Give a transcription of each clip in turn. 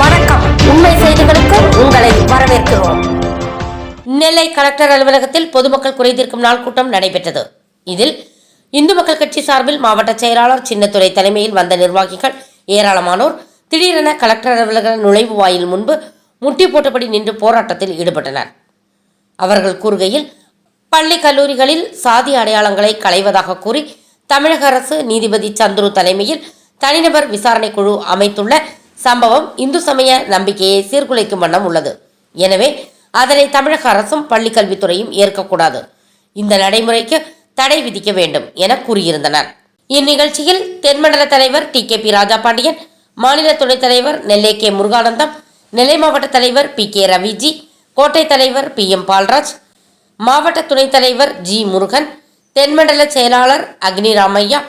வணக்கம். உண்மை செய்திகளுக்கு உங்களை வரவேற்கிறோம். நெல்லை கலெக்டர் அலுவலகத்தில் பொதுமக்கள் குறைதீர்க்கும் நாள் கூட்டம் நடைபெற்றது. இதில் இந்து மக்கள் கட்சி சார்பில் மாவட்ட செயலாளர் சின்னத்துறை தலைமையில் வந்த நிர்வாகிகள் ஏராளமானோர் திடீரென கலெக்டர் அலுவலக நுழைவு வாயில் முன்பு முட்டி போட்டபடி நின்று போராட்டத்தில் ஈடுபட்டனர். அவர்கள் கூறுகையில் பள்ளி கல்லூரிகளில் சாதி அடையாளங்களை களைவதாக கூறி தமிழக அரசு நீதிபதி சந்துரு தலைமையில் தனிநபர் விசாரணை குழு அமைத்துள்ள சம்பவம் இந்து சமய நம்பிக்கையை சீர்குலைக்கும் வண்ணம் உள்ளது. எனவே அதனை தமிழக அரசும் பள்ளிக்கல்வித்துறையும் ஏற்கக்கூடாது. இந்த நடைமுறைக்கு தடை விதிக்க வேண்டும் என கூறியிருந்தனர். இந்நிகழ்ச்சியில் தென்மண்டல தலைவர் T. K. P. Raja Pandian மாநில துணைத் தலைவர் நெல்லை கே. முருகானந்தம் நெல்லை மாவட்ட தலைவர் பி. கே. ரவிஜி கோட்டை தலைவர் பி. எம். பால்ராஜ் மாவட்ட துணைத் தலைவர் ஜி. முருகன் தென்மண்டல செயலாளர் அக்னி ராமையா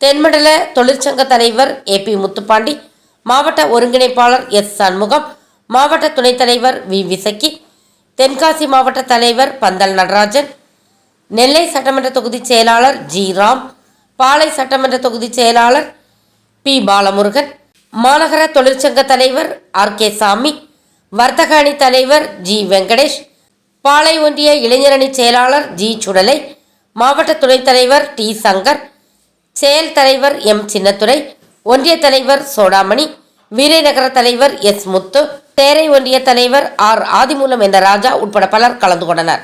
தென்மண்டல தொழிற்சங்க தலைவர் ஏ. பி. முத்துப்பாண்டி மாவட்ட ஒருங்கிணைப்பாளர் எஸ் சண்முகம் மாவட்ட துணைத் தலைவர் வி. விசக்கி தென்காசி மாவட்ட தலைவர் பந்தல் நடராஜன் நெல்லை சட்டமன்ற தொகுதி செயலாளர் ஜி. ராம் பாளை சட்டமன்ற தொகுதி செயலாளர் பி. பாலமுருகன் மாநகர தொழிற்சங்க தலைவர் ஆர். கே. சாமி வர்த்தக அணி தலைவர் ஜி. வெங்கடேஷ் பாளை ஒன்றிய இளைஞரணி செயலாளர் ஜி. சுடலை மாவட்ட துணைத் தலைவர் டி. சங்கர் செயல் தலைவர் எம். சின்னத்துறை ஒன்றிய தலைவர் சோடாமணி வீரநகர தலைவர் எஸ் முத்து தேரை ஒன்றிய தலைவர் ஆர் ஆதிமூலம் என்ற ராஜா உட்பட பலர் கலந்து கொண்டனர்.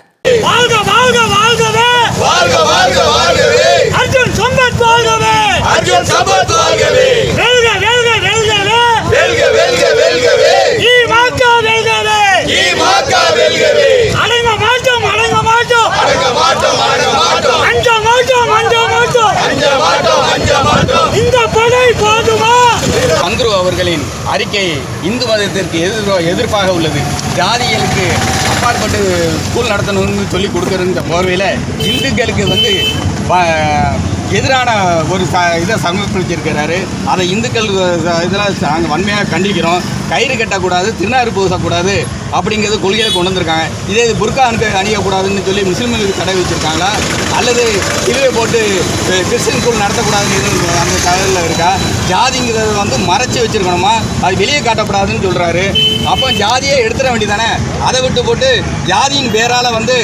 அறிக்கை இந்து மதத்திற்கு எதிர் எதிர்ப்பாக உள்ளது. ஜாதிகளுக்கு அப்பாற்பட்டு ஸ்கூல் நடத்தணும்னு சொல்லி கொடுக்குறன்ற போர்வையில் இந்துக்களுக்கு வந்து எதிரான ஒரு ச இதை சமர்ப்பிச்சிருக்கிறாரு. அதை இந்துக்கள் இதெல்லாம் நாங்கள் வன்மையாக கண்டிக்கிறோம். கயிறு கட்டக்கூடாது திருநாறு பூசக்கூடாது அப்படிங்கிறது கொள்கையில் கொண்டு வந்திருக்காங்க. இதே இது புர்கா அனுப்ப அணியக்கூடாதுன்னு சொல்லி முஸ்லீம்களுக்கு தடை வச்சுருக்காங்களா அல்லது சிலுவை போட்டு கிறிஸ்டின் ஸ்கூல் நடத்தக்கூடாதுன்னு அந்த தகவலில் இருக்கா? ஜாதிங்கிறத வந்து மறைச்சி வச்சிருக்கணுமா? அது வெளியே காட்டக்கூடாதுன்னு சொல்கிறாரு அப்போ ஜாதியே எடுத்துட வேண்டியதானே? அதை விட்டு போட்டு ஜாதியின் பேரால் வந்து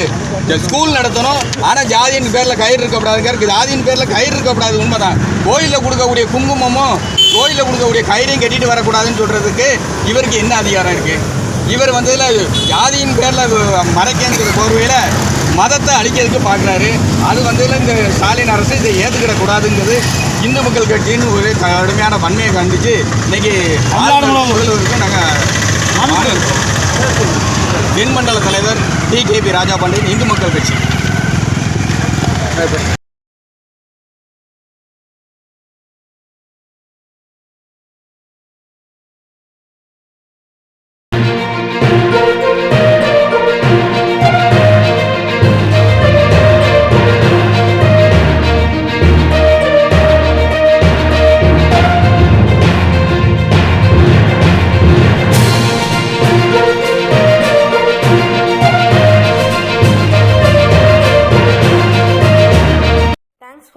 ஸ்கூல் நடத்தணும். ஆனால் ஜாதியின் பேரில் கயிறு இருக்கக்கூடாது ஜாதியின் பேரில் கயிறு இருக்கக்கூடாது உண்மைதான். கோயிலில் கொடுக்கக்கூடிய குங்குமமும் கோயிலில் கொடுக்கக்கூடிய கயிறையும் கட்டிட்டு வரக்கூடாதுன்னு சொல்கிறதுக்கு இவருக்கு என்ன அதிகாரம் இருக்குது இவர் வந்து இதில் ஜாதியின் பேரில் மறைக்கிற போர்வையில் மதத்தை அழிக்கிறதுக்கு பார்க்குறாரு. அது வந்து இதுல இந்த ஸ்டாலின் அரசு இதை ஏற்றுக்கிடக்கூடாதுங்கிறது இந்து மக்கள் கட்சின்னு ஒரு கடுமையான வன்மையை கண்டித்து இன்னைக்கு முதல்வருக்கும் நாங்கள் மின்மண்டல தலைவர் T K P Raja Pandian Hindu Makkal Katchi.